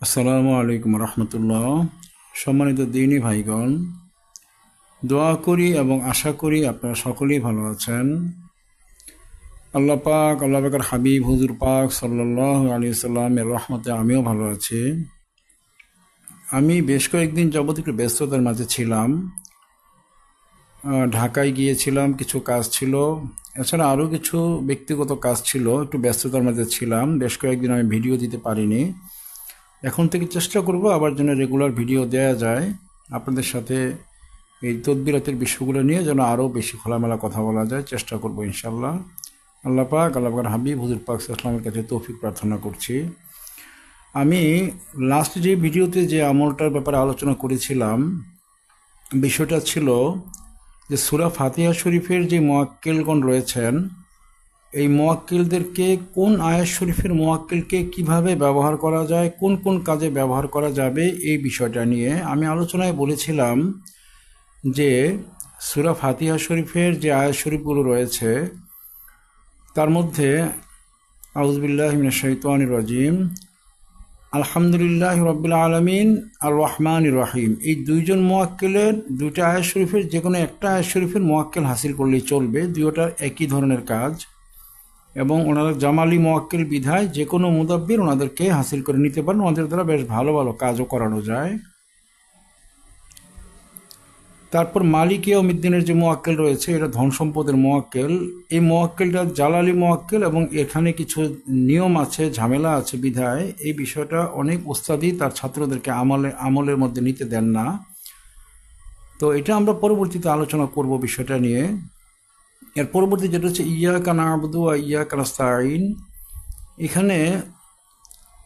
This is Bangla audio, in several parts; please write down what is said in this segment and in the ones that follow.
আসসালামু আলাইকুম রহমতুল্লাহ। সম্মানিত দিনী ভাইগণ, দোয়া করি এবং আশা করি আপনারা সকলেই ভালো আছেন। আল্লাহ পাক, আল্লাহ পাকের হাবিব, হুজুর পাক সাল্লাহ আলী সাল্লামের রহমতে আমিও ভালো আছি। আমি বেশ কয়েকদিন যাবত একটু ব্যস্ততার মাঝে ছিলাম। ঢাকায় গিয়েছিলাম, কিছু কাজ ছিল। এছাড়া আরও কিছু ব্যক্তিগত কাজ ছিল, একটু ব্যস্ততার মাঝে ছিলাম। বেশ কয়েকদিন আমি ভিডিও দিতে পারিনি। এখন থেকে চেষ্টা করব আবার যেন রেগুলার ভিডিও দেওয়া যায়। আপনাদের সাথে এই তদবিরাতের বিষয়গুলো নিয়ে যেন আরও বেশি খোলামেলা কথা বলা যায়। চেষ্টা করব ইনশাল্লাহ আল্লাহ পাক আল্লাহ পাক হাবিব, হুজুর পাক ইসলামের কাছে তৌফিক প্রার্থনা করছি। আমি লাস্ট যে ভিডিওতে যে আমলটার ব্যাপারে আলোচনা করেছিলাম, বিষয়টা ছিল যে সুরা ফাতিহা শরীফের যে মোয়াক্কেলগণ রয়েছেন এই মোয়াক্কেলদেরকে কোন আয়াত শরীফের মোয়াক্কেলকে কীভাবে ব্যবহার করা যায়, কোন কোন কাজে ব্যবহার করা যাবে, এই বিষয়টা নিয়ে আমি আলোচনায় বলেছিলাম যে সুরা ফাতিহা শরীফের যে আয়াত শরীফগুলো রয়েছে, তার মধ্যে আউজবিল্লাহ শৈতান রাজিম, আলহামদুলিল্লাহ রবিল আলমিন আর রহমান রহিম। এই দুইজন মোয়াক্কেলের দুইটা আয়াত শরীফের যে কোনো একটা আয়াত শরীফের মোয়াক্কেল হাসিল করলেই চলবে, দুইটার একই ধরনের কাজ। এবং ওনারা জামালি মোয়াক্কেল বিধায় যে কোনো মুদাব্বির ওনাদেরকে হাসিল করে নিতে পারেন। ওনাদের দ্বারা বেশ ভালো ভালো কাজও করানো যায়। তারপর মালিকিয়া উমিদ্দিনের যে মোয়াক্কেল রয়েছে এটা ধন সম্পদের মোয়াক্কেল। এই মোয়াক্কেলটা জালালি মোয়াক্কেল এবং এখানে কিছু নিয়ম আছে, ঝামেলা আছে বিধায়। এই বিষয়টা অনেক ওস্তাদি তার ছাত্রদেরকে আমলে, আমলের মধ্যে নিতে দেন না। তো এটা আমরা পরবর্তীতে আলোচনা করব বিষয়টা নিয়ে। এর পরবর্তী যেটা হচ্ছে ইয়া কানা আবদু ইয়া কানাস্তাইন এখানে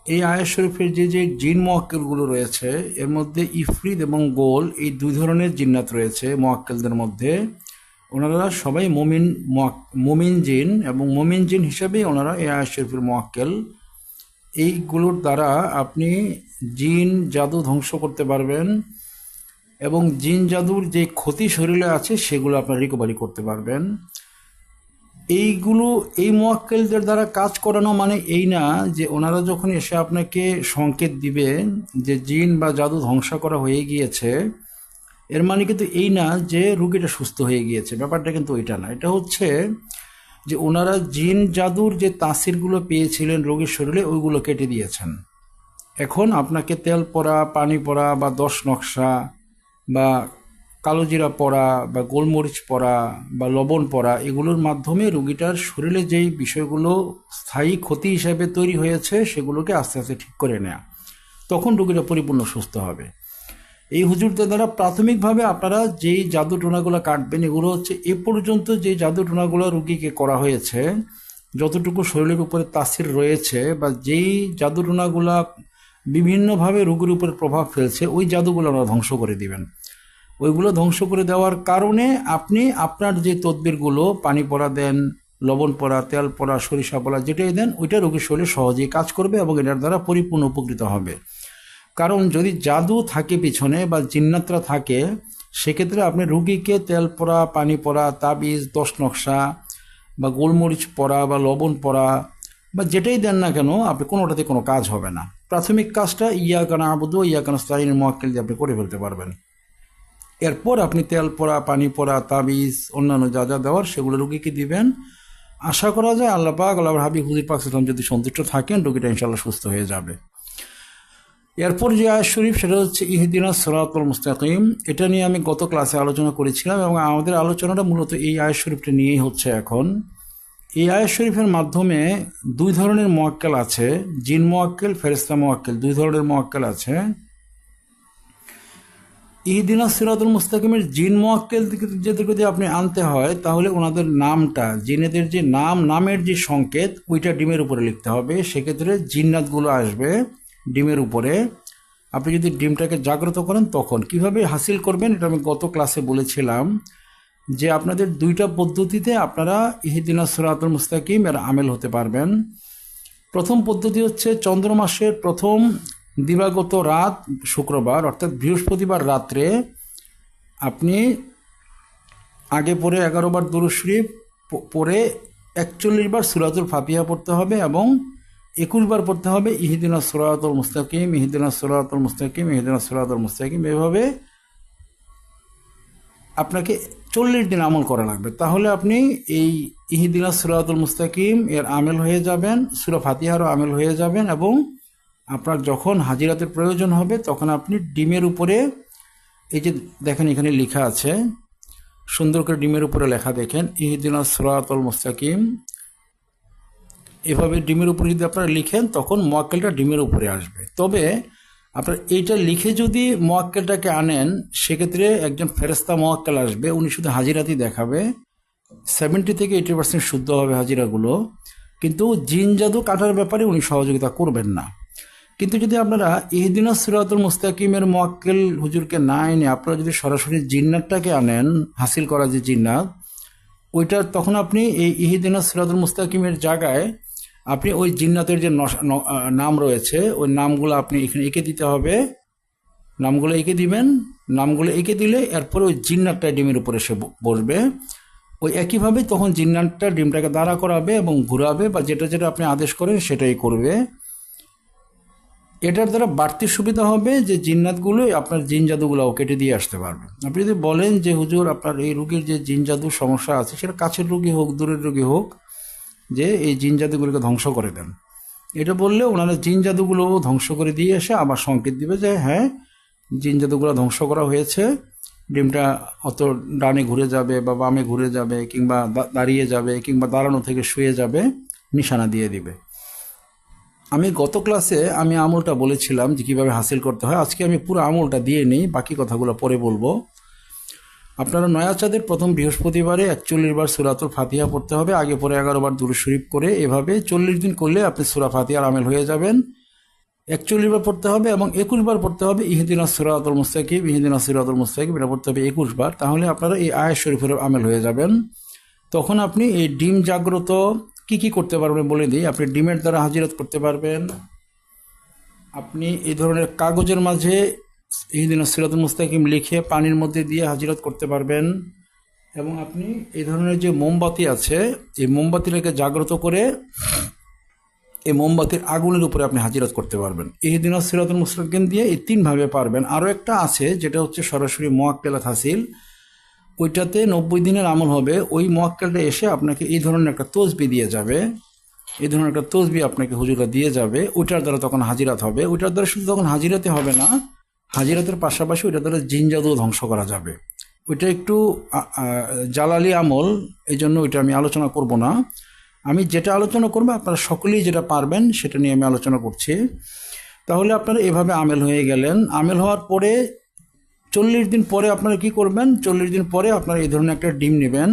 এই আয়াত শরীফের যে যে জিন মোয়াক্কেলগুলো রয়েছে, এর মধ্যে ইফরিদ এবং গোল এই দুই ধরনের জিন্নাত রয়েছে মোয়াক্কেলদের মধ্যে। ওনারা সবাই মমিন মমিন জিন এবং মমিন জিন হিসাবেই ওনারা এই আয়াত শরীফের মোয়াক্কেল। এইগুলোর দ্বারা আপনি জিন, জাদু ধ্বংস করতে পারবেন এবং জিন, জাদুর যে ক্ষতি শরীরে আছে সেগুলো আপনার রিকভারি করতে পারবেন। এইগুলো, এই মোয়াক্কেলদের দ্বারা কাজ করানো মানে এই না যে ওনারা যখন এসে আপনাকে সংকেত দিবে যে জিন বা জাদু ধ্বংস করা হয়ে গিয়েছে, এর মানে কিন্তু এই না যে রুগীটা সুস্থ হয়ে গিয়েছে। ব্যাপারটা কিন্তু ওইটা না। এটা হচ্ছে যে ওনারা জিন জাদুর যে তাসিরগুলো পেয়েছিলেন রোগীর শরীরে, ওইগুলো কেটে দিয়েছেন। এখন আপনাকে তেল পড়া পানি পড়া বা দশ নকশা বা কালোজিরা পড়া বা গোলমরিচ পড়া বা লবণ পড়া, এগুলোর মাধ্যমে রুগীটার শরীরে যেই বিষয়গুলো স্থায়ী ক্ষতি হিসাবে তৈরি হয়েছে, সেগুলোকে আস্তে আস্তে ঠিক করে নেওয়া তখন রোগীটা পরিপূর্ণ সুস্থ হবে। এই হুজুরদের দ্বারা প্রাথমিকভাবে আপনারা যেই জাদু টোনাগুলো কাটবেন, এগুলো হচ্ছে এ পর্যন্ত যে জাদু টোনাগুলো রুগীকে করা হয়েছে, যতটুকু শরীরের উপরে তাসির রয়েছে বা যেই জাদু টোনাগুলা বিভিন্নভাবে রোগীর উপরে প্রভাব ফেলছে, ওই জাদুগুলো আমরা ধ্বংস করে দিবেন। ওইগুলো ধ্বংস করে দেওয়ার কারণে আপনি আপনার যে তদবিরগুলো, পানি পড়া দেন, লবণ পড়া, তেল পড়া, সরিষা পড়া, যেটাই দেন, ওইটা রোগীর শরীরে সহজেই কাজ করবে এবং এটার দ্বারা পরিপূর্ণ উপকৃত হবে। কারণ যদি জাদু থাকে পিছনে বা জিন্নাত্রা থাকে, সেক্ষেত্রে আপনি রুগীকে তেল পড়া, পানি পড়া, তাবিজ, দশ নকশা বা গোলমরিচ পড়া বা লবণ পড়া বা যেটাই দেন না কেন, আপনি কোনোটাতে কোনো কাজ হবে না। প্রাথমিক কাজটা ইয়া কানা আবুদু ইয়া কানা স্তাইনের মোয়াক্কেল দিয়ে আপনি করে ফেলতে পারবেন। এরপর আপনি তেল পড়া, পানি পড়া, তাবিজ, অন্যান্য যা যা দেওয়ার সেগুলো রুগীকে দিবেন। আশা করা যায় আল্লাহ পাক, আল্লাহ হাবিব হুদির পাক সাল্লাম যদি সন্তুষ্ট থাকেন, রুগীটা ইনশাল্লাহ সুস্থ হয়ে যাবে। এরপর যে আয় শরীফ, সেটা হচ্ছে ইহদিনা সরাতুল মুস্তাকিম। এটা নিয়ে আমি গত ক্লাসে আলোচনা করেছিলাম এবং আমাদের আলোচনাটা মূলত এই আয়াত শরীফটা নিয়েই হচ্ছে এখন। এই আয় শরীফের মাধ্যমে দুই ধরনের মোয়াক্কেল আছে, জিন মোয়াক্কেল ফেরেস্তা মোয়াক্কেল। দুই ধরনের মোয়াক্কেল আছে। ইহদিনা সিরাতুল মুস্তাকিমের জিন মোয়াক্কেল যদি যদি আপনি আনতে হয়, তাহলে ওনাদের নামটা, জিনেদের যে নাম, নামের যে সংকেত, ওইটা ডিমের উপরে লিখতে হবে। সেক্ষেত্রে জিন্নাতগুলো আসবে ডিমের উপরে। আপনি যদি ডিমটাকে জাগ্রত করেন তখন। কীভাবে হাসিল করবেন, এটা আমি গত ক্লাসে বলেছিলাম যে আপনাদের দুইটা পদ্ধতিতে আপনারা ইহিদিনা সিরাতুল মুস্তাকিম এর আমেল হতে পারবেন। প্রথম পদ্ধতি হচ্ছে চন্দ্র মাসের প্রথম দিবাগত রাত, শুক্রবার, অর্থাৎ বৃহস্পতিবার রাত্রে আপনি আগে পরে এগারো বার দুরুদ শরীফ পরে একচল্লিশ বার সুরাতুল ফাতিহা পড়তে হবে এবং একুশ বার পড়তে হবে ইহিদিনা সুরাতুল মুস্তাকিম, ইহিদিনা সুরাতুল মুস্তাকিম, ইহিদিনা সুরাতুল মুস্তাকিম। এভাবে আপনাকে চল্লিশ দিন আমল করা লাগবে। তাহলে আপনি এই ইহিদিনা সুরাতুল মুস্তাকিম এর আমেল হয়ে যাবেন, সুরা ফাতিহারও আমেল হয়ে যাবেন এবং আপনার যখন হাজিরাতের প্রয়োজন হবে, তখন আপনি ডিমের উপরে, এই যে দেখেন এখানে লেখা আছে, সুন্দর করে ডিমের উপরে লেখা দেখেন, ইহিদিনা সুরাতুল মুস্তাকিম। এভাবে ডিমের উপরে যদি আপনারা লিখেন, তখন মোয়াক্কেলটা ডিমের উপরে আসবে। তবে আপনার এইটা লিখে যদি মোয়াক্কেলটাকে আনেন, সেক্ষেত্রে একজন ফেরেস্তা মোয়াক্কেল আসবে, উনি শুধু হাজিরাতি দেখাবে। সেভেন্টি থেকে এইটি পার্সেন্ট শুদ্ধ হবে হাজিরাগুলো। কিন্তু জিন জাদু কাটার ব্যাপারে উনি সহযোগিতা করবেন না। কিন্তু যদি আপনারা ইহদিনা সিরাতুল মুস্তাকিমের মোয়াক্কেল হুজুরকে না এনে আপনারা যদি সরাসরি জিন্নাতটাকে আনেন, হাসিল করা যে জিন্নাত, ওইটা তখন আপনি এই ইহিদিনা সিরাতুল মুস্তাকিমের জায়গায় আপনি ওই জিন্নাতের যে নাম রয়েছে, ওই নামগুলো আপনি এখানে এঁকে দিতে হবে। নামগুলো এঁকে দিবেন, নামগুলো এঁকে দিলে এরপরে ওই জিন্নাতটা ডিমের উপরে সে বসবে। ওই একইভাবে তখন জিন্নাতটা ডিমটাকে দাঁড়া করাবে এবং ঘুরাবে বা যেটা যেটা আপনি আদেশ করেন সেটাই করবে। এটার দ্বারা বাড়তি সুবিধা হবে যে জিন্নাতগুলো আপনার জিন জাদুগুলোও কেটে দিয়ে আসতে পারবে। আপনি যদি বলেন যে, হুজুর, আপনার এই রুগীর যে জিন জাদুর সমস্যা আছে, সেটা কাছের রুগী হোক, দূরের রুগী হোক, যে এই জিন জাদুগুলোকে ধ্বংস করে দেন। এটা বললে ওনারা জিন জাদুগুলো ধ্বংস করে দিয়ে এসে আবার সংকেত দিবে যে হ্যাঁ জিন জাদুগুলো ধ্বংস করা হয়েছে। ডিমটা অত ডানে ঘুরে যাবে বা বামে ঘুরে যাবে কিংবা দাঁড়িয়ে যাবে কিংবা দাঁড়ানো থেকে শুয়ে যাবে। নিশানা দিয়ে দিবে। আমি গত ক্লাসে আমি আমলটা বলেছিলাম যে কীভাবে হাসিল করতে হয়। আজকে আমি পুরো আমলটা দিয়ে নিই, বাকি কথাগুলো পরে বলব। আপনারা নয়া চাঁদের প্রথম বৃহস্পতিবারে একচল্লিশ বার সুরাতুল ফাতিহা পড়তে হবে, আগে পরে এগারো বার দুরু শরীফ করে এভাবে চল্লিশ দিন করলে আপনি সুরা ফাতিহার আমেল হয়ে যাবেন। একচল্লিশ বার পড়তে হবে এবং একুশ বার পড়তে হবে ইহিদিনা সুরাতুল মুস্তাকিব ইহিদিনা সুরাতুল মুস্তাকিব এটা পড়তে হবে একুশ বার, তাহলে আপনারা এই আয়াত শরীফের আমেল হয়ে যাবেন। তখন আপনি এই ডিম জাগ্রত কি কি করতে পারবেন বলে দিই? আপনি ডিমের দ্বারা হাজিরাত করতে পারবেন। আপনি এই ধরনের কাগজের মাঝে এই দিন সিরাতুল মুস্তাকিম লিখে পানির মধ্যে দিয়ে হাজিরাত করতে পারবেন। এবং আপনি এই ধরনের যে মোমবাতি আছে, এই মোমবাতিটাকে জাগ্রত করে এই মোমবাতির আগুনের উপরে আপনি হাজিরাত করতে পারবেন। এই দিন সিরাতুল মুস্তাকিম দিয়ে এই তিনভাবে পারবেন। আরও একটা আছে, যেটা হচ্ছে সরাসরি মোয়াক্কেলাত হাসিল। ওইটাতে নব্বই দিনের আমল হবে। ওই মোয়াক্কেলটা এসে আপনাকে এই ধরনের একটা তসবি দিয়ে যাবে। এই ধরনের একটা তসবি আপনাকে হুজুরা দিয়ে যাবে। ওইটার দ্বারা তখন হাজিরাত হবে। ওইটার দ্বারা শুধু তখন হাজিরাতে হবে না, হাজিরাতের পাশাপাশি ওইটার দ্বারা জিন জাদু ধ্বংস করা যাবে। ওইটা একটু জালালি আমল এই জন্য ওইটা আমি আলোচনা করব না। আমি যেটা আলোচনা করব, আপনারা সকলেই যেটা পারবেন সেটা নিয়ে আমি আলোচনা করছি। তাহলে আপনারা এভাবে আমেল হয়ে গেলেন। আমেল হওয়ার পরে চল্লিশ দিন পরে আপনারা কি করবেন? চল্লিশ দিন পরে আপনারা এই ধরনের একটা ডিম নেবেন।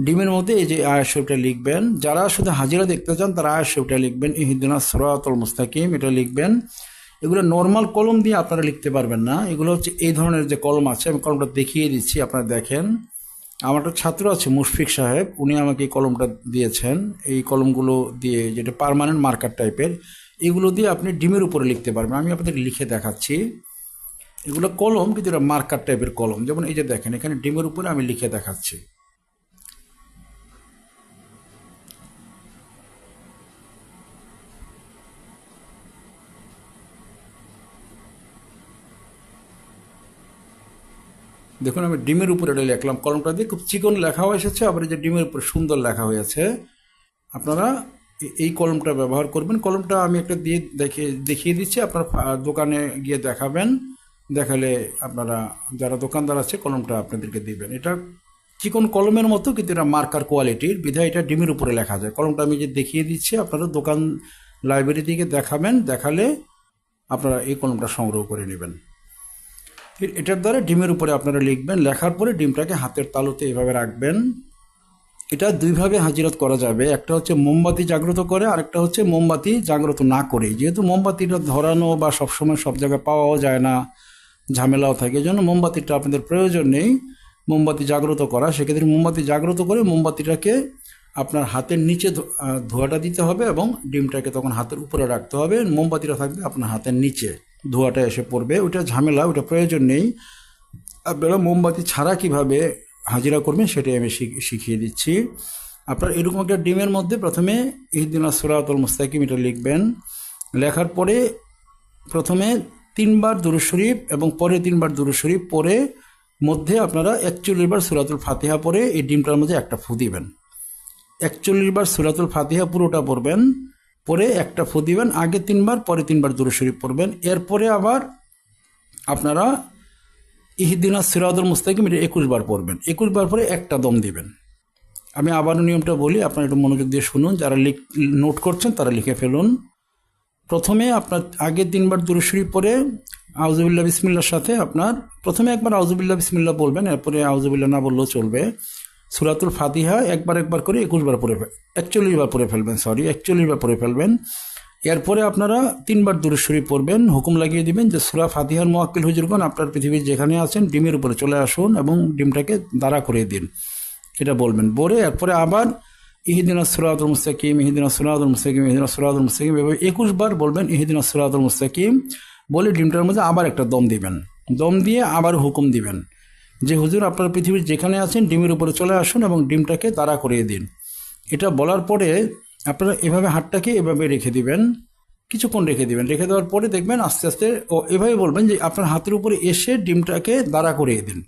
ডিমের মধ্যে এই যে আয়াসটা লিখবেন, যারা শুধু হাজিরা দেখতে চান, তারা আয়াসটা লিখবেন। ইহিদিনা সরাতুল মুস্তাকিম, এটা লিখবেন। এগুলো নর্মাল কলম দিয়ে আপনারা লিখতে পারবেন না। এগুলো হচ্ছে এই ধরনের যে কলম আছে, আমি কলমটা দেখিয়ে দিচ্ছি, আপনারা দেখেন। আমার একটা ছাত্র আছে, মুশফিক সাহেব, উনি আমাকে এই কলমটা দিয়েছেন। এই কলমগুলো দিয়ে যেটা পার্মানেন্ট মার্কার টাইপের এগুলো দিয়ে আপনি ডিমের উপরে লিখতে পারবেন। আমি আপনাদের লিখে দেখাচ্ছি। এগুলো কলম, কিন্তু এটা মার্কার টাইপের কলম। যেমন এই যে দেখেন, এখানে ডিমের উপরে আমি লিখে দেখাচ্ছি। দেখুন, আমি ডিমের উপরে এটা লিখলাম। কলমটা দিয়ে খুব চিকন লেখাও এসেছে, আবার যে ডিমের উপরে সুন্দর লেখা হয়েছে। আপনারা এই কলমটা ব্যবহার করবেন। কলমটা আমি একটা দিয়ে দেখে দেখিয়ে দিচ্ছি। আপনার দোকানে গিয়ে দেখাবেন। দেখালে আপনারা, যারা দোকানদার আছে, কলমটা আপনাদেরকে দিবেন। এটা চিকন কলমের মতো, কিন্তু এটা মার্কার কোয়ালিটির বিধায় এটা ডিমের উপরে লেখা যায় কলমটা আমি যে দেখিয়ে দিচ্ছি, আপনারা দোকান লাইব্রেরি থেকে দেখাবেন, দেখালে আপনারা এই কলমটা সংগ্রহ করে নেবেন। এটার দ্বারা ডিমের উপরে আপনারা লিখবেন, লেখার পরে ডিমটাকে হাতের তালুতে এভাবে রাখবেন। এটা দুইভাবে হাজিরত করা যাবে। একটা হচ্ছে মোমবাতি জাগ্রত করে, আরেকটা হচ্ছে মোমবাতি জাগ্রত না করে যেহেতু মোমবাতিটা ধরানো বা সবসময় সব জায়গায় পাওয়াও যায় না ঝামেলাও থাকে। এই জন্য মোমবাতিটা আপনাদের প্রয়োজন নেই। মোমবাতি জাগ্রত করা। সেক্ষেত্রে মোমবাতি জাগ্রত করে মোমবাতিটাকে আপনার হাতের নিচে ধোঁয়াটা দিতে হবে এবং ডিমটাকে তখন হাতের উপরে রাখতে হবে। মোমবাতিটা থাকবে আপনার হাতের নিচে। ধোঁয়াটা এসে পড়বে। ওটা ঝামেলা ওটা প্রয়োজন নেই। আপনারা মোমবাতি ছাড়া কীভাবে হাজিরা করবেন সেটাই আমি শিখ- শিখিয়ে দিচ্ছি। আপনার এরকম একটা ডিমের মধ্যে প্রথমে ইহদিনা সুরাতুল মুস্তাকিম এটা লিখবেন। লেখার পরে প্রথমে তিনবার দুরুদ শরীফ এবং পরে তিনবার দুরুদ শরীফ পরে মধ্যে আপনারা একচল্লিশ বার সুরাতুল ফাতিহা পরে এই ডিমটার মধ্যে একটা ফু দিবেন। একচল্লিশ বার সুরাতুল ফাতিহা পুরোটা পড়বেন, পরে একটা ফু দিবেন, আগে তিনবার, পরে তিনবার দুরুদ শরীফ পড়বেন। এরপরে আবার আপনারা ইহিদিনা সিরাদুল মুস্তাকিম এটা একুশ বার পড়বেন। একুশ বার পরে একটা দম দিবেন। আমি আবারও নিয়মটা বলি, আপনারা একটু মনোযোগ দিয়ে শুনুন, যারা লিখ নোট করছেন তারা লিখে ফেলুন। প্রথমে আপনার আগের তিনবার দুরুশরী পরে আউজুবিল্লা বিসমিল্লার সাথে আপনার প্রথমে একবার আউজুবিল্লা বিসমিল্লা বলবেন এরপরে আউজুবিল্লা না বললেও চলবে। সুরাতুল ফাতিহা একবার একবার করে একুশ বার পরে একচল্লিশ বার পরে ফেলবেন সরি একচল্লিশ বার পরে ফেলবেন। এরপরে আপনারা তিনবার দুরুশরী পড়বেন, হুকুম লাগিয়ে দিবেন যে সুরা ফাতিহার মোয়াক্কিল হুজুরগণ, আপনার পৃথিবীর যেখানে আছেন, ডিমের উপরে চলে আসুন এবং ডিমটাকে দাঁড়া করে দিন। এটা বলবেন। বলে এরপরে আবার ইহিদিন সুরাতুল মুস্তাকিম, ইহিদিন সুরাতুল মুস্তাকিম, ইহিদিন সুরাতুল মুস্তাকিম। এভাবে একুশ বার বলবেন ইহিদিন সুরাতুল মুস্তাকিম বলে ডিমটার মধ্যে আবার একটা দম দিবেন। দম দিয়ে আবার হুকুম দিবেন। যে হুজুর আপনার পৃথিবীর যেখানে আছেন, ডিমের উপরে চলে আসুন এবং ডিমটাকে দাঁড়া করিয়ে দিন। এটা বলার পরে আপনারা এভাবে হাতটাকে এভাবে রেখে দিবেন, কিছুক্ষণ রেখে দিবেন। রেখে দেওয়ার পরে দেখবেন আস্তে আস্তে ও এভাবে বলবেন যে আপনার হাতের উপরে এসে ডিমটাকে দাঁড়া করিয়ে দিন।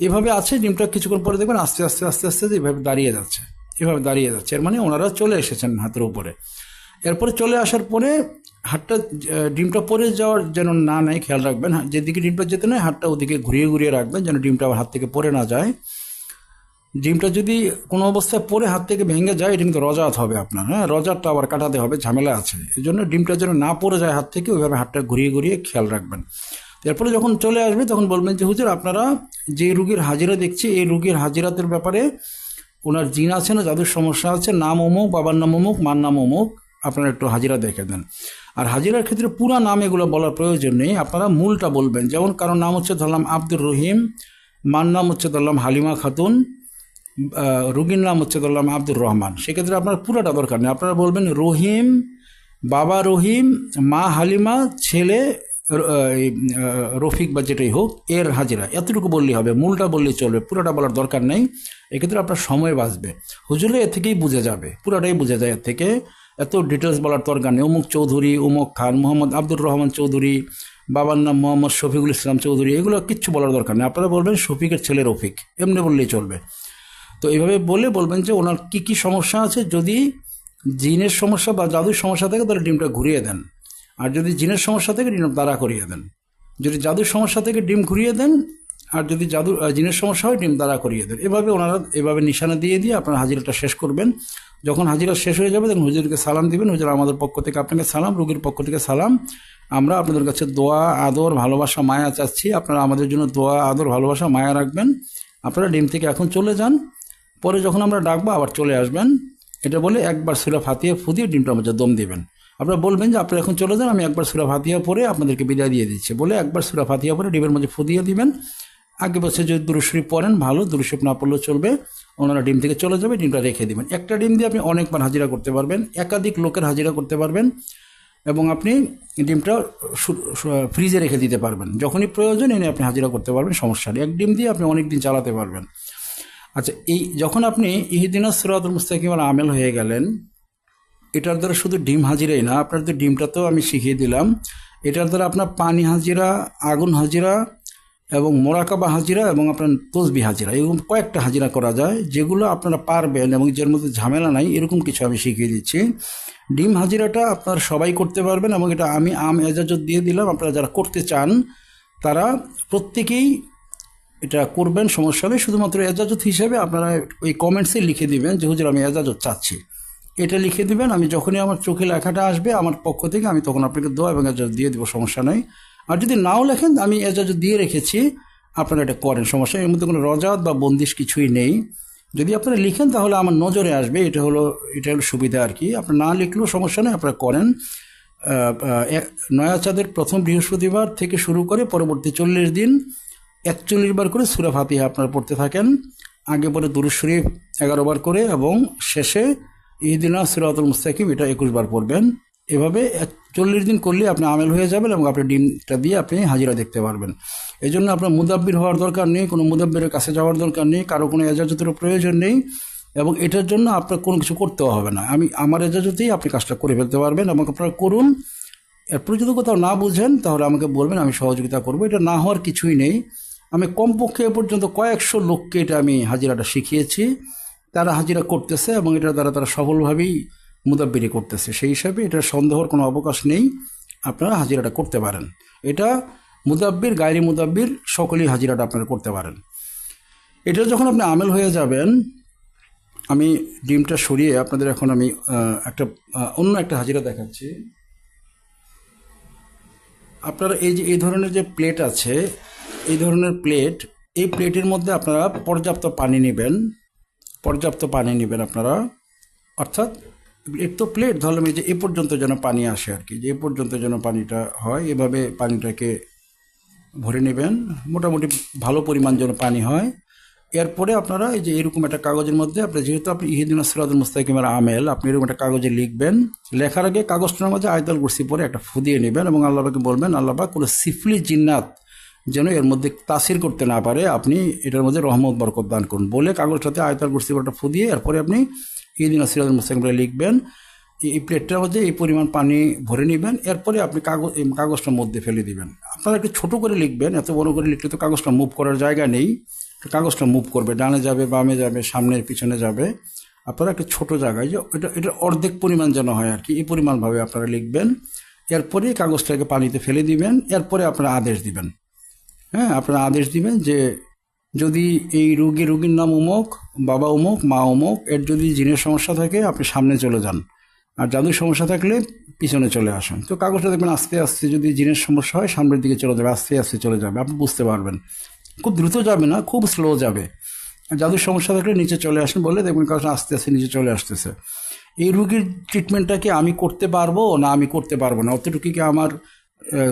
এভাবে আছে, ডিমটা কিছুক্ষণ পরে দেখবেন আস্তে আস্তে আস্তে আস্তে এভাবে দাঁড়িয়ে যাচ্ছে। এভাবে দাঁড়িয়ে যাচ্ছে। এর মানে ওনারা চলে এসেছেন হাতের উপরে। এরপরে চলে আসার পরে হাতটা ডিমটা পরে যাওয়ার যেন না নেয়, খেয়াল রাখবেন হা- যেদিকে ডিমটা যেতে নেয়, হাতটা ওদিকে ঘুরিয়ে ঘুরিয়ে রাখবেন, যেন ডিমটা আবার হাত থেকে পরে না যায়। ডিমটা যদি কোনো অবস্থায় পরে হাত থেকে ভেঙে যায়, এটা কিন্তু রজাত হবে আপনার হ্যাঁ রজাতটা আবার কাটাতে হবে, ঝামেলা আছে। এই জন্য ডিমটা যেন না পড়ে যায় হাত থেকে, ওইভাবে হাতটা ঘুরিয়ে ঘুরিয়ে খেয়াল রাখবেন। এরপরে যখন চলে আসবে, তখন বলবেন যে, হুজুর, আপনারা যে রুগীর হাজিরা দেখছি, এই রুগীর হাজিরাতের ব্যাপারে ওনার জিন আছে না, যাদের সমস্যা আছে, নাম অমুক, বাবার নাম অমুক, মার নাম অমুক, আপনারা একটু হাজিরা দেখে দেন। আর হাজিরার ক্ষেত্রে পুরা নাম এগুলো বলার প্রয়োজন নেই, আপনারা মূলটা বলবেন। যেমন কারও নাম হচ্ছে ধরলাম আব্দুর রহিম, মার নাম হচ্ছে ধরলাম হালিমা খাতুন রুগীর নাম হচ্ছে ধরলাম আব্দুর রহমান। সেক্ষেত্রে আপনার পুরোটা দরকার নেই। আপনারা বলবেন রহিম, বাবা রহিম, মা হালিমা, ছেলে রফিক বা যেটাই হোক, এর হাজিরা। এতটুকু বললেই হবে, মূলটা বললেই চলবে, পুরোটা বলার দরকার নেই। এক্ষেত্রে আপনার সময় বাঁচবে। হুজুরে এর থেকেই বুঝে যাবে, পুরোটাই বুঝে যায় এর থেকে। এত ডিটেলস বলার দরকার নেই। অমুক চৌধুরী উমুক খান, মোহাম্মদ আব্দুর রহমান চৌধুরী, বাবার নাম মোহাম্মদ শফিকুল ইসলাম চৌধুরী, এগুলো কিচ্ছু বলার দরকার নেই। আপনারা বলবেন শফিকের ছেলে রফিক, এমনি বললেই চলবে। তো এইভাবে বলে বলবেন যে ওনার কি কি সমস্যা আছে, যদি জিনের সমস্যা বা জাদুর সমস্যা থাকে, তাহলে ডিমটা ঘুরিয়ে দেন। আর যদি জিনের সমস্যা থেকে ডিম দাঁড়া করিয়ে দেন। যদি জাদুর সমস্যা থেকে ডিম ঘুরিয়ে দেন আর যদি আহ, জিনের সমস্যা হয় ডিম দাঁড়া করিয়ে দেন। এভাবে ওনারা এভাবে নিশানা দিয়ে দিয়ে আপনার হাজিরাটা শেষ করবেন। যখন হাজিরা শেষ হয়ে যাবে তখন হুজুরকে সালাম দিবেন। হুজুর আমাদের পক্ষ থেকে আপনাকে সালাম রুগীর পক্ষ থেকে সালাম। আমরা আপনাদের কাছে দোয়া আদর ভালোবাসা মায়া চাচ্ছি। আপনারা আমাদের জন্য দোয়া আদর ভালোবাসা মায়া রাখবেন। আপনারা ডিম থেকে এখন চলে যান। পরে যখন আমরা ডাকবো আবার চলে আসবেন। এটা বলে একবার সুরা ফাতিহা ফুদিয়ে ডিমটা আমাদের দম দিবেন। আপনারা বলবেন যে আপনারা এখন চলে যান, আমি একবার সুরা ফাতিহা পরে আপনাদেরকে বিদায় দিয়ে দিচ্ছি। বলে একবার সুরা ফাতিহা পরে ডিমের মধ্যে ফুদিয়ে দিবেন। আগে বছর যদি দুরুশরীফ পড়েন, ভালো দুরুশরীফ না পড়লেও চলবে। ওনারা ডিম থেকে চলে যাবে, ডিমটা রেখে দিবেন। একটা ডিম দিয়ে আপনি অনেকবার হাজিরা করতে পারবেন, একাধিক লোকের হাজিরা করতে পারবেন এবং আপনি ডিমটা ফ্রিজে রেখে দিতে পারবেন। যখনই প্রয়োজন এনে আপনি হাজিরা করতে পারবেন, সমস্যা নেই। এক ডিম দিয়ে আপনি অনেক দিন চালাতে পারবেন। আচ্ছা এই যখন আপনি ইহিদিনা সুরাতুল মুস্তাকিমাল আমেল হয়ে গেলেন এটার দ্বারা শুধু ডিম হাজিরাই না আপনার তো ডিমটা তো আমি শিখিয়ে দিলাম। এটার দ্বারা আপনার পানি হাজিরা, আগুন হাজিরা এবং মোরাকাবা হাজিরা এবং আপনার তসবি হাজিরা, এরকম কয়েকটা হাজিরা করা যায়, যেগুলো আপনারা পারবেন এবং যার মধ্যে ঝামেলা নাই, এরকম কিছু আমি শিখিয়ে দিচ্ছি। ডিম হাজিরাটা আপনার সবাই করতে পারবেন এবং এটা আমি আম এজাজত দিয়ে দিলাম, আপনারা যারা করতে চান, তারা প্রত্যেকেই এটা করবেন, সমস্যা হবে শুধুমাত্র এজাজত হিসেবে আপনারা ওই কমেন্টসে লিখে দিবেন যে, হুজুর, আমি এজাজত চাচ্ছি। এটা লিখে দিবেন আমি যখনই আমার চোখে লেখাটা আসবে আমার পক্ষ থেকে আমি তখন আপনাকে দোয়া এবং এজাজ দিয়ে দেবো সমস্যা নেই। আর যদি নাও লেখেন আমি এজাজ দিয়ে রেখেছি আপনারা এটা করেন সমস্যা। এর মধ্যে কোনো রজাত বা বন্দিশ কিছুই নেই। যদি আপনারা লিখেন তাহলে আমার নজরে আসবে এটা হলো এটা হলো সুবিধা আর কি। আপনার না লিখলেও সমস্যা নেই আপনারা করেন। আহ, আহ, নয়া চাঁদের প্রথম বৃহস্পতিবার থেকে শুরু করে পরবর্তী চল্লিশ দিন একচল্লিশ বার করে সুরা ফাতিহা আপনারা পড়তে থাকেন। আগে পরে দুরুদ শরীফ এগারো বার করে এবং শেষে ইদিনা সিরাতুল মুস্তাকিম, এটা একুশ বার পড়বেন। এভাবে চল্লিশ দিন করলে আপনি আমেল হয়ে যাবেন এবং আপনি ডিমটা দিয়ে আপনি হাজিরা দেখতে পারবেন। এই জন্য আপনার মুদাব্বির হওয়ার দরকার নেই, কোনো মুদাব্বিরের কাছে যাওয়ার দরকার নেই, কারও কোনো এজাজতের প্রয়োজন নেই এবং এটার জন্য আপনার কোনো কিছু করতেও হবে না। আমি, আমার এজাজতেই আপনি কাজটা করে ফেলতে পারবেন। এবং আপনারা করুন এরপরে যদি কোথাও না বুঝেন, তাহলে আমাকে বলবেন, আমি সহযোগিতা করব। এটা না হওয়ার কিছুই নেই। আমি কমপক্ষে এ পর্যন্ত কয়েকশো লোককে এটা আমি হাজিরাটা শিখিয়েছি। তারা হাজিরা করতেছে এবং এটা দ্বারা তারা সফলভাবেই মুদাব্বিরি করতেছে। সেই হিসাবে এটার সন্দেহর কোনো অবকাশ নেই, আপনারা হাজিরাটা করতে পারেন। এটা মুদাব্বির, গায়রি মুদাব্বির, সকলেই হাজিরাটা আপনারা করতে পারেন। এটা যখন আপনি আমেল হয়ে যাবেন, আমি ডিমটা সরিয়ে আপনাদের এখন আমি একটা অন্য একটা হাজিরা দেখাচ্ছি। আপনারা এই যে, এই ধরনের যে প্লেট আছে, এই ধরনের প্লেট, এই প্লেটের মধ্যে আপনারা পর্যাপ্ত পানি নেবেন। পর্যাপ্ত পানি নেবেন আপনারা। অর্থাৎ তো প্লেট ধরলাম এই যে, এ পর্যন্ত যেন পানি আসে আর কি। যে এ পর্যন্ত যেন পানিটা হয়, এভাবে পানিটাকে ভরে নেবেন। মোটামুটি ভালো পরিমাণ যেন পানি হয়। এরপরে আপনারা এই যে, এরকম একটা কাগজের মধ্যে আপনি যেহেতু আপনি ইহিদিন সিরাজুল মুস্তাকিমের আমেল, আপনি এরকম একটা কাগজে লিখবেন। লেখার আগে কাগজটার মধ্যে আয়তাল কুরসি পরে একটা ফু দিয়ে নেবেন এবং আল্লাহকে বলবেন আল্লাহবা কোনো সিফলি জিন্নাত যেন এর মধ্যে তাসির করতে না পারে, আপনি এটার মধ্যে রহমত, বরকত দান করুন। বলে কাগজটাতে আয়তাল কুরসি পরে একটা ফু দিয়ে এরপরে আপনি ইহিদিন সিরাজুল মুস্তাকিমরা লিখবেন। এই প্লেটটার মধ্যে এই পরিমাণ পানি ভরে নেবেন, এরপরে আপনি কাগজ কাগজটার মধ্যে ফেলে দিবেন। আপনারা একটু ছোটো করে লিখবেন, এত বড় করে লিখলে তো কাগজটা মুভ করার জায়গা নেই। কাগজটা মুভ করবে, ডানে যাবে, বামে যাবে সামনে পিছনে যাবে। আপনারা একটা ছোট জায়গায়, যে এটা এটা অর্ধেক পরিমাণ যেন হয় আর কি, এই পরিমাণভাবে আপনারা লিখবেন। এরপরে কাগজটাকে পানিতে ফেলে দিবেন, এরপরে আপনারা আদেশ দিবেন। হ্যাঁ আপনারা আদেশ দিবেন যে যদি এই রুগী রুগীর নাম অমুক বাবা অমুক মা অমুক এর যদি জিনের সমস্যা থাকে, আপনি সামনে চলে যান। আর জাদুর সমস্যা থাকলে পিছনে চলে আসুন। তো কাগজটা দেখবেন আস্তে আস্তে যদি জিনের সমস্যা হয়, সামনের দিকে চলে যাবে, আস্তে আস্তে চলে যাবে। আপনি বুঝতে পারবেন। খুব দ্রুত যাবে না, খুব স্লো যাবে। জাদুর সমস্যা থাকলে নিচে চলে আসেন বলে দেখবেন কাগজটা আস্তে আস্তে নিচে চলে আসতেছে। এই রুগীর ট্রিটমেন্টটা কি আমি করতে পারব না আমি করতে পারব না? অতটুকু কি আমার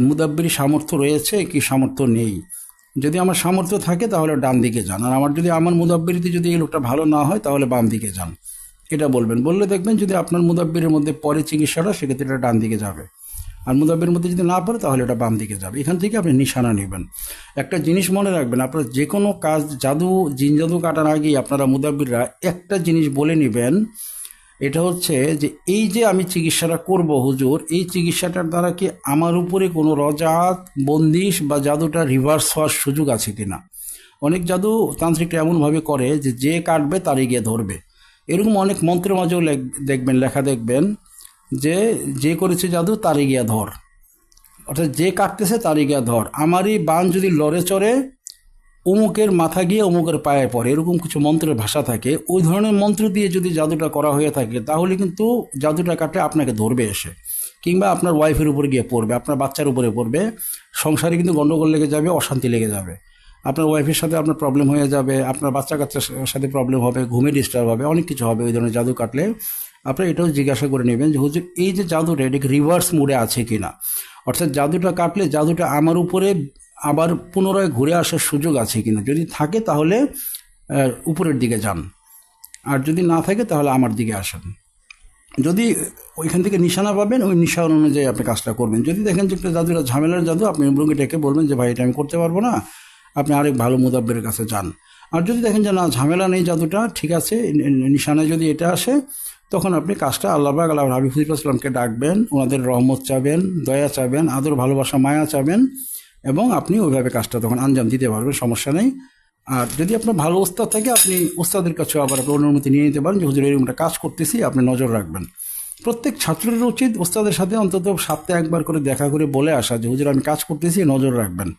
মুদাব্বিরি সামর্থ্য রয়েছে, কি সামর্থ্য নেই। যদি আমার সামর্থ্য থাকে, তাহলে ডান দিকে যান। আর আমার যদি, আমার মুদাব্বিরিতে যদি এই লোকটা ভালো না হয়, তাহলে বাম দিকে যান। এটা বলবেন। বললে দেখবেন যদি আপনার মুদাব্বিরের মধ্যে পরে চিকিৎসাটা, সেক্ষেত্রে এটা ডান দিকে যাবে। আর মুদাব্বিরের মধ্যে যদি না পড়ে, তাহলে এটা বাম দিকে যাবে। এখান থেকে আপনি নিশানা নেবেন। একটা জিনিস মনে রাখবেন, আপনার যে কোনো কাজ, জাদু, জিন জাদু কাটার আগেই আপনারা মুদাব্বিররা একটা জিনিস বলে নেবেন এটা হচ্ছে যে এই যে আমি চিকিৎসাটা করব হুজুর, এই চিকিৎসাটার দ্বারা কি আমার উপরে কোনো রজাত, বন্দিশ বা জাদুটা রিভার্স হওয়ার সুযোগ আছে কিনা? অনেক জাদু তান্ত্রিকটা এমনভাবে করে যে যে কাটবে তারই গিয়ে ধরবে। এরকম অনেক মন্ত্রের মাঝেও দেখবেন, লেখা দেখবেন যে যে করেছে জাদু তারই গিয়া ধর। অর্থাৎ যে কাটতেছে তারই গিয়া ধর। আমারই বান যদি লড়ে চড়ে অমুকের মাথা গিয়ে অমুকের পায়ে পড়ে এরকম কিছু মন্ত্রের ভাষা থাকে, ওই ধরনের মন্ত্র দিয়ে যদি জাদুটা করা হয়ে থাকে, তাহলে কিন্তু জাদুটা কাটে আপনাকে ধরবে এসে। কিংবা আপনার ওয়াইফের উপরে গিয়ে পড়বে, আপনার বাচ্চার উপরে পড়বে, সংসারে কিন্তু গণ্ডগোল লেগে যাবে, অশান্তি লেগে যাবে। আপনার ওয়াইফের সাথে আপনার প্রবলেম হয়ে যাবে, আপনার বাচ্চা কাচ্চার সাথে প্রবলেম হবে, ঘুমে ডিস্টার্ব হবে, অনেক কিছু হবে ওই ধরনের জাদু কাটলে। আপনারা এটাও জিজ্ঞাসা করে নেবেন যে, হুজুর, এই যে জাদুটা, এটা রিভার্স মোডে আছে কি না অর্থাৎ জাদুটা কাটলে জাদুটা আমার উপরে আবার পুনরায় ঘুরে আসার সুযোগ আছে কিনা? যদি থাকে তাহলে উপরের দিকে যান। আর যদি না থাকে তাহলে আমার দিকে আসেন। যদি ওইখান থেকে নিশানা পাবেন, ওই নিশান অনুযায়ী আপনি কাজটা করবেন। যদি দেখেন যে একটা জাদুটা ঝামেলার জাদু, আপনি রোগীটাকে বলবেন যে, ভাই, এটা আমি করতে পারব না। আপনি আরেক ভালো মুদাব্বের কাছে যান। আর যদি দেখেন যে, না, ঝামেলা নেই জাদুটা, ঠিক আছে, নিশানায় যদি এটা আসে, তখন আপনি কাজটা আল্লাহ বাগ আল্লাহ হাবিবুল ইসলামকে ডাকবেন, ওনাদের রহমত চাবেন, দয়া চাবেন, আদর, ভালোবাসা, মায়া চাবেন। এবং আপনি ওইভাবে কাজটা তখন আঞ্জাম দিতে পারবেন, সমস্যা নেই। আর যদি আপনার ভালো ওস্তাদ থাকে, আপনি ওস্তাদের কাছেও আবার আপনি অনুমতি নিয়ে নিতে পারেন যে, হুজুর এরকম একটা কাজ করতেছি, আপনি নজর রাখবেন। প্রত্যেক ছাত্রের উচিত ওস্তাদের সাথে অন্তত সপ্তাহে একবার করে দেখা করে বলে আসা যে, হুজুর, আমি কাজ করতেছি, নজর রাখবেন।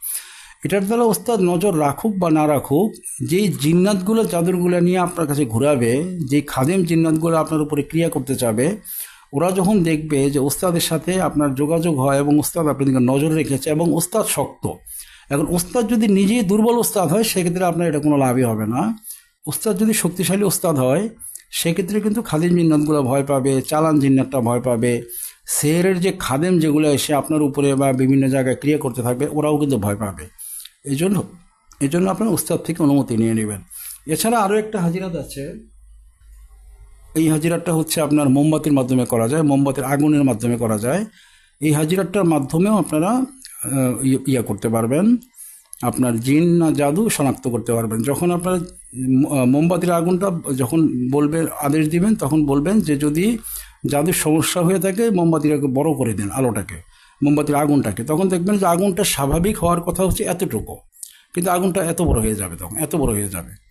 এটার দ্বারা ওস্তাদ নজর রাখুক বা না রাখুক, যেই জিন্নাতগুলো, চাদরগুলো নিয়ে আপনার কাছে ঘোরাবে, যেই খাদেম জিন্নাতগুলো আপনার উপরে ক্রিয়া করতে চাবে ওরা যখন দেখবে যে ওস্তাদের সাথে আপনার যোগাযোগ হয় এবং ওস্তাদ আপনার দিকে নজর রেখেছে এবং ওস্তাদ শক্ত, এখন ওস্তাদ যদি নিজেই দুর্বল ওস্তাদ হয়, সেক্ষেত্রে আপনার এটা কোনো লাভই হবে না। ওস্তাদ যদি শক্তিশালী ওস্তাদ হয়, সেক্ষেত্রে কিন্তু খাদিম জিন্নাতগুলো ভয় পাবে, চালান জিন্নাতটা ভয় পাবে। শেহরের যে খাদেম যেগুলো এসে আপনার উপরে বা বিভিন্ন জায়গায় ক্রিয়া করতে থাকবে, ওরাও কিন্তু ভয় পাবে। এই জন্য এই জন্য আপনার উস্তাদ থেকে অনুমতি নিয়ে নেবেন। এছাড়া আরও একটা হাজিরাত আছে। এই হাজিরাটা হচ্ছে আপনার মোমবাতির মাধ্যমে করা যায়, মোমবাতির আগুনের মাধ্যমে করা যায়। এই হাজিরাটার মাধ্যমেও আপনারা ইয়ে- ইয়া করতে পারবেন। আপনার জিন না জাদু শনাক্ত করতে পারবেন। যখন আপনার মোমবাতির আগুনটা যখন বলবে, আদেশ দিবেন, তখন বলবেন যে যদি যাদের সমস্যা হয়ে থাকে, মোমবাতিটাকে বড় করে দিন, আলোটাকে, মোমবাতির আগুনটাকে। তখন দেখবেন যে আগুনটা স্বাভাবিক হওয়ার কথা হচ্ছে এতটুকু। কিন্তু আগুনটা এত বড় হয়ে যাবে তখন, এত বড় হয়ে যাবে।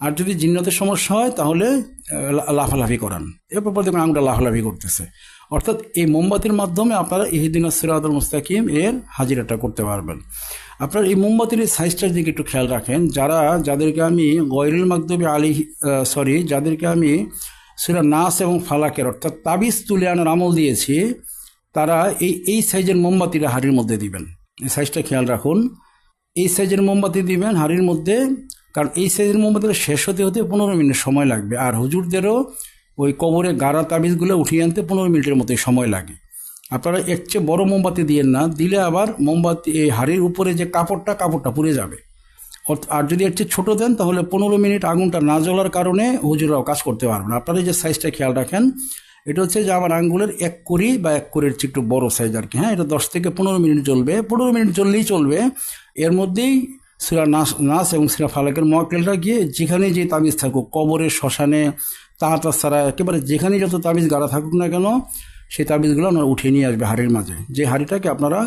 আর যদি জিন্নাতের সমস্যা হয়, তাহলে লাফালাফি করান। এরপর পর দেখবেন আঙুলটা লাফালাফি করতেছে। অর্থাৎ এই মোমবাতির মাধ্যমে আপনারা ইহিদিন সিরাদুল মুস্তাকিম এর হাজিরাটা করতে পারবেন। আপনার এই মোমবাতির সাইজটার দিকে একটু খেয়াল রাখেন। যারা, যাদেরকে আমি গয়রুল মাকদবি আলী সরি, যাদেরকে আমি সুরা নাস এবং ফালাকের অর্থাৎ তাবিজ তুলে আনার আমল দিয়েছি, তারা এই এই সাইজের মোমবাতিটা হাড়ির মধ্যে দিবেন। এই সাইজটা খেয়াল রাখুন। এই সাইজের মোমবাতি দিবেন, হাড়ির মধ্যে কারণ এই সাইজের মোমবাতিটা শেষ হতে হতে পনেরো মিনিট সময় লাগবে। আর হুজুরদেরও ওই কবরে গাড়া তাবিজগুলো উঠিয়ে আনতে পনেরো মিনিটের মতোই সময় লাগে। আপনারা এর চেয়ে বড়ো মোমবাতি দিয়েন না, দিলে আবার মোমবাতি, এই হাড়ির উপরে যে কাপড়টা কাপড়টা পুড়ে যাবে। আর যদি এর চেয়ে ছোটো দেন, তাহলে পনেরো মিনিট আগুনটা না জ্বলার কারণে হুজুরাও কাজ করতে পারবে না। আপনারা যে সাইজটা খেয়াল রাখেন, এটা হচ্ছে যে আমার আঙ্গুলের এক করি বা এক করির চেয়ে একটু বড়ো সাইজ আর কি। হ্যাঁ এটা দশ থেকে পনেরো মিনিট জ্বলবে। পনেরো মিনিট জ্বললেই চলবে। এর মধ্যেই সিরা নাস নাস এবং সিরা ফালাকের মক্কেলটা গিয়ে যেখানে যে তাবিজ থাকুক, কবরে, শ্মশানে তাহাতা ছাড়া একেবারে যেখানে যত তাবিজ গাড়া থাকুক না কেন, সেই তাবিজগুলো আপনারা উঠিয়ে নিয়ে আসবে হাড়ির মাঝে। যে হাড়িটাকে আপনারা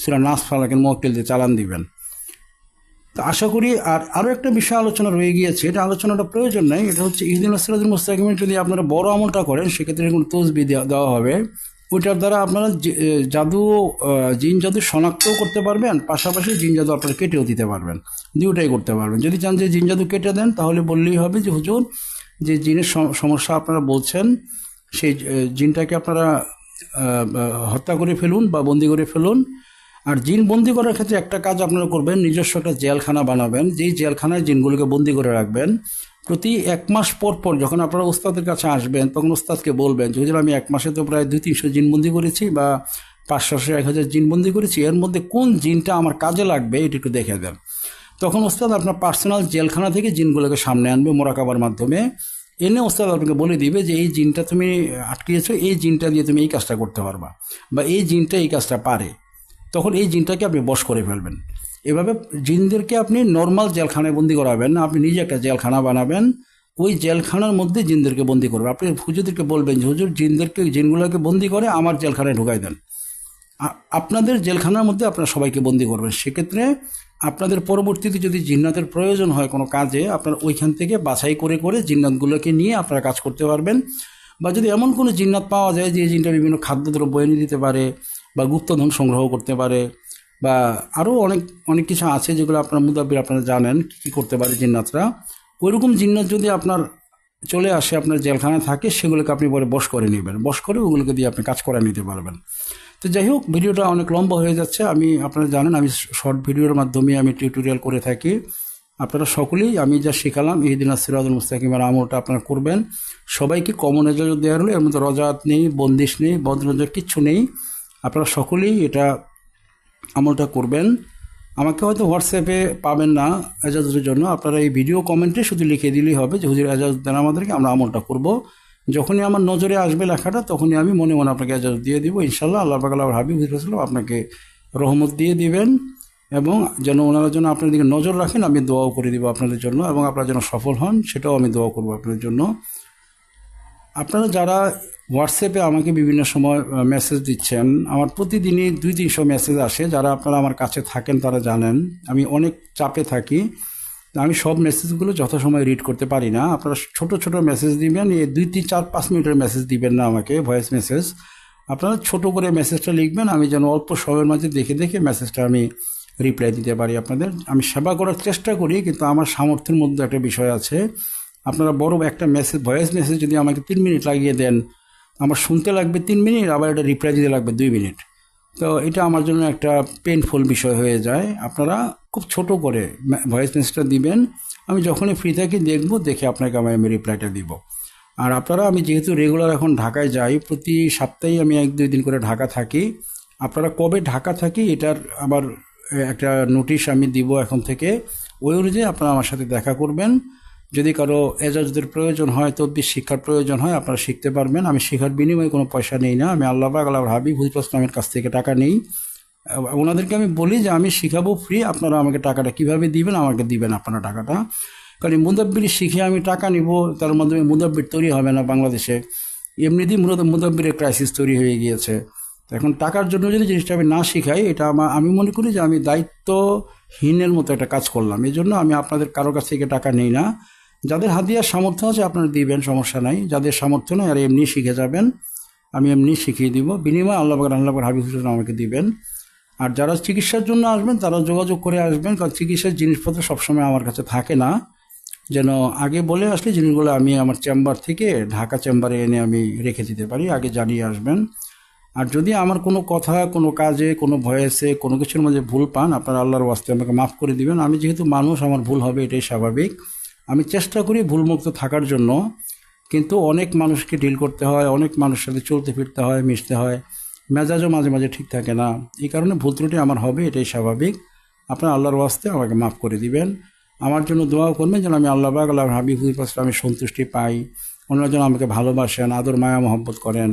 সিরা নাস ফালাকের মক্কেল দিয়ে চালান দিবেন। তো আশা করি আর আরও একটা বিষয় আলোচনা রয়ে গিয়েছে, এটা আলোচনাটা প্রয়োজন নেই, এটা হচ্ছে ইহদিন সিরাজুল মুস্তাকিমের যদি আপনারা বড় আমলটা করেন, সেক্ষেত্রে কোনো তসবি দেওয়া হবে। ওইটার দ্বারা আপনারা জাদু জিন জাদু শনাক্তও করতে পারবেন, পাশাপাশি জিন জাদু আপনারা কেটেও দিতে পারবেন দুটাই করতে পারবেন। যদি চান যে জিন জাদু কেটে দেন, তাহলে বললেই হবে যে, হুজুর, যে জিনের সমস্যা আপনারা বলছেন, সেই জিনটাকে আপনারা হত্যা করে ফেলুন বা বন্দি করে ফেলুন। আর জিন বন্দি করার ক্ষেত্রে একটা কাজ আপনারা করবেন নিজস্ব একটা জেলখানা বানাবেন। যেই জেলখানায় জিনগুলোকে বন্দি করে রাখবেন প্রতি এক মাস পর পর যখন আপনারা ওস্তাদের কাছে আসবেন, তখন ওস্তাদকে বলবেন যে আমি এক মাসে তো প্রায় দুই তিনশো জিনবন্দি করেছি বা পাঁচশো এক হাজার জিনবন্দি করেছি। এর মধ্যে কোন জিনটা আমার কাজে লাগবে, এটা একটু দেখে দেন। তখন ওস্তাদ আপনার পার্সোনাল জেলখানা থেকে জিনগুলোকে সামনে আনবে মোরাকাবার মাধ্যমে। এনে ওস্তাদ আপনাকে বলে দিবে যে, এই জিনটা তুমি আটকিয়েছো, এই জিনটা দিয়ে তুমি এই কাজটা করতে পারবা বা এই জিনটা এই কাজটা পারে। তখন এই জিনটাকে আপনি বশ করে ফেলবেন। এভাবে জিনদেরকে আপনি নর্মাল জেলখানায় বন্দি করাবেন না আপনি নিজে একটা জেলখানা বানাবেন, ওই জেলখানার মধ্যে জিনদেরকে বন্দি করবেন আপনি হুজুরদেরকে বলবেন যে, হুজুর, জিনদেরকে, জিনগুলোকে বন্দি করে আমার জেলখানায় ঢুকাই দেন। আপনাদের জেলখানার মধ্যে আপনারা সবাইকে বন্দি করবেন। সেক্ষেত্রে আপনাদের পরবর্তীতে যদি জিন্নাতের প্রয়োজন হয় কোনো কাজে, আপনারা ওইখান থেকে বাছাই করে করে জিন্নাতগুলোকে নিয়ে আপনারা কাজ করতে পারবেন। বা যদি এমন কোনো জিন্নাত পাওয়া যায় যে জিনটা বিভিন্ন খাদ্যদ্রব্য এনে দিতে পারে বা গুপ্তধন সংগ্রহ করতে পারে বা আরও অনেক অনেক কিছু আছে যেগুলো আপনার মুদাব্বির আপনারা জানেন, কী করতে পারে জিন্নাতরা। ওইরকম জিন্নাত যদি আপনার চলে আসে, আপনার জেলখানায় থাকে, সেগুলোকে আপনি পরে বশ করে নেবেন। বস করে ওগুলোকে দিয়ে আপনি কাজ করে নিতে পারবেন। তো যাই হোক, ভিডিওটা অনেক লম্বা হয়ে যাচ্ছে। আমি, আপনারা জানেন, আমি শর্ট ভিডিওর মাধ্যমে আমি টিউটোরিয়াল করে থাকি। আপনারা সকলেই, আমি যা শেখালাম দিন সিরাজুল মুস্তাকিমের আমলটা আপনারা করবেন। সবাইকে কমন এজাজত দেওয়া হলো, এর মধ্যে রজাত নেই, বন্দিশ নেই বদরজাত কিচ্ছু নেই। আপনারা সকলেই এটা আমলটা করবেন। আমাকে হয়তো হোয়াটসঅ্যাপে পাবেন না এজাজতের জন্য। আপনারা এই ভিডিও কমেন্টে শুধু লিখে দিলেই হবে যে, হুজুর এজাজত দেন আমাদেরকে, আমরা আমলটা করব। যখনই আমার নজরে আসবে লেখাটা, তখনই আমি মনে মনে আপনাকে এজাজত দিয়ে দিব। ইনশাল্লাহ আল্লাহ পাক আল্লাহ হাবিব হুজুর সাল্লাম আপনাকে রহমত দিয়ে দিবেন এবং যেন ওনারা যেন আপনার দিকে নজর রাখেন, আমি দোয়াও করে দিব আপনাদের জন্য এবং আপনারা যেন সফল হন, সেটাও আমি দোয়া করব আপনাদের জন্য। আপনারা যারা হোয়াটসঅ্যাপে আমাকে বিভিন্ন সময় মেসেজ দিচ্ছেন। আমার প্রতিদিনই দুই তিনশো মেসেজ আসে। যারা আপনারা আমার কাছে থাকেন, তারা জানেন। আমি অনেক চাপে থাকি। আমি সব মেসেজগুলো যথাসময়ে রিড করতে পারি না। আপনারা ছোট ছোট মেসেজ দিবেন, এই দুই তিন চার পাঁচ মিনিটের মেসেজ দিবেন না আমাকে ভয়েস মেসেজ আপনারা ছোট করে মেসেজটা লিখবেন, আমি যেন অল্প সময়ের মাঝে দেখে দেখে মেসেজটা আমি রিপ্লাই দিতে পারি আপনাদের। আমি সেবা করার চেষ্টা করি, কিন্তু আমার সামর্থ্যের মধ্যে একটা বিষয় আছে। আপনারা বড় একটা মেসেজ ভয়েস মেসেজ যদি আমাকে তিন মিনিট লাগিয়ে দেন আমার শুনতে লাগবে তিন মিনিট, আবার এটা রিপ্লাই দিতে লাগবে দুই মিনিট। তো এটা আমার জন্য একটা পেনফুল বিষয় হয়ে যায়। আপনারা খুব ছোট করে ভয়েস মেসেজটা দিবেন। আমি যখনই ফ্রি থাকি, দেখব, দেখে আপনাকে আমি আমি রিপ্লাইটা দিব। আর আপনারা, আমি যেহেতু রেগুলার এখন ঢাকায় যাই, প্রতি সপ্তাহে আমি এক দুই দিন করে ঢাকা থাকি। আপনারা কবে ঢাকা থাকি, এটার আবার একটা নোটিশ আমি দিব এখন থেকে। ওই অনুযায়ী আপনারা আমার সাথে দেখা করবেন। যদি কারও এজাজদের প্রয়োজন হয়, তদ্বির শিক্ষার প্রয়োজন হয়, আপনারা শিখতে পারবেন। আমি শিখার বিনিময়ে কোনো পয়সা নেই না। আমি আল্লাহ পাক আল্লাহ হাবিব হুজুর ইসলামের কাছ থেকে টাকা নেই। ওনাদেরকে আমি বলি যে, আমি শিখাবো ফ্রি আপনারা আমাকে টাকাটা কীভাবে দিবেন, আমাকে দিবেন আপনারা টাকাটা। কারণ মুদাব্বির শিখে আমি টাকা নিব, তার মাধ্যমে মুদাব্বির তৈরি হবে না বাংলাদেশে। এমনিতেই মূলত মুদাব্বিরের ক্রাইসিস তৈরি হয়ে গিয়েছে। তো এখন টাকার জন্য যদি জিনিসটা আমি না শিখাই, এটা আমার আমি মনে করি যে, আমি দায়িত্বহীনের মতো একটা কাজ করলাম। এই জন্য আমি আপনাদের কারও কাছ থেকে টাকা নেই না। যাদের হাতিয়ার সামর্থ্য আছে আপনারা দিবেন, সমস্যা নাই। যাদের সামর্থ্য নেই, আর এমনি শিখে যাবেন। আমি এমনি শিখিয়ে দিব। বিনিময়ে আল্লাহ বাকর আল্লাহ হাবিব হোসেন আমাকে দিবেন। আর যারা চিকিৎসার জন্য আসবেন, তারা যোগাযোগ করে আসবেন, কারণ চিকিৎসার জিনিসপত্র সবসময় আমার কাছে থাকে না। যেন আগে বলে আসলে জিনিসগুলো আমি আমার চেম্বার থেকে ঢাকা চেম্বারে এনে আমি রেখে দিতে পারি, আগে জানিয়ে আসবেন। আর যদি আমার কোনো কথা, কোনো কাজে, কোনো ভয়েসে, কোনো কিছুর মধ্যে ভুল পান, আপনারা আল্লাহর ওয়াস্তে আমাকে মাফ করে দিবেন। আমি যেহেতু মানুষ, আমার ভুল হবে, এটাই স্বাভাবিক। আমি চেষ্টা করি ভুলমুক্ত থাকার জন্য, কিন্তু অনেক মানুষকে ডিল করতে হয়, অনেক মানুষের সাথে চলতে ফিরতে হয়, মিশতে হয়। মেজাজও মাঝে মাঝে ঠিক থাকে না। এই কারণে ভুল ত্রুটি আমার হবে, এটাই স্বাভাবিক। আপনার আল্লাহর ওয়াস্তে আমাকে মাফ করে দিবেন। আমার জন্য দোয়াও করবেন যেন আমি আল্লাহ আল্লাহ হাবিবুল আমি সন্তুষ্টি পাই। অন্যরা যেন আমাকে ভালোবাসেন, আদর, মায়া, মহব্বত করেন।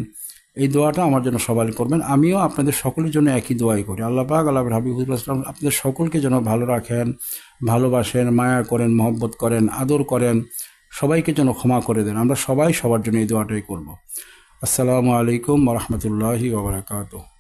এই দোয়াটা আমার জন্য সবাই করবেন। আমিও আপনাদের সকলের জন্য একই দোয়াই করি। আল্লাহ পাক, আল্লাহ হাবিবুল ইসলাম আপনাদের সকলকে যেন ভালো রাখেন, ভালোবাসেন, মায়া করেন, মহব্বত করেন, আদর করেন, সবাইকে যেন ক্ষমা করে দেন। আমরা সবাই সবার জন্য এই দোয়াটাই করব। আসসালামু আলাইকুম রহমতুল্লাহি ওবরাকাতুহ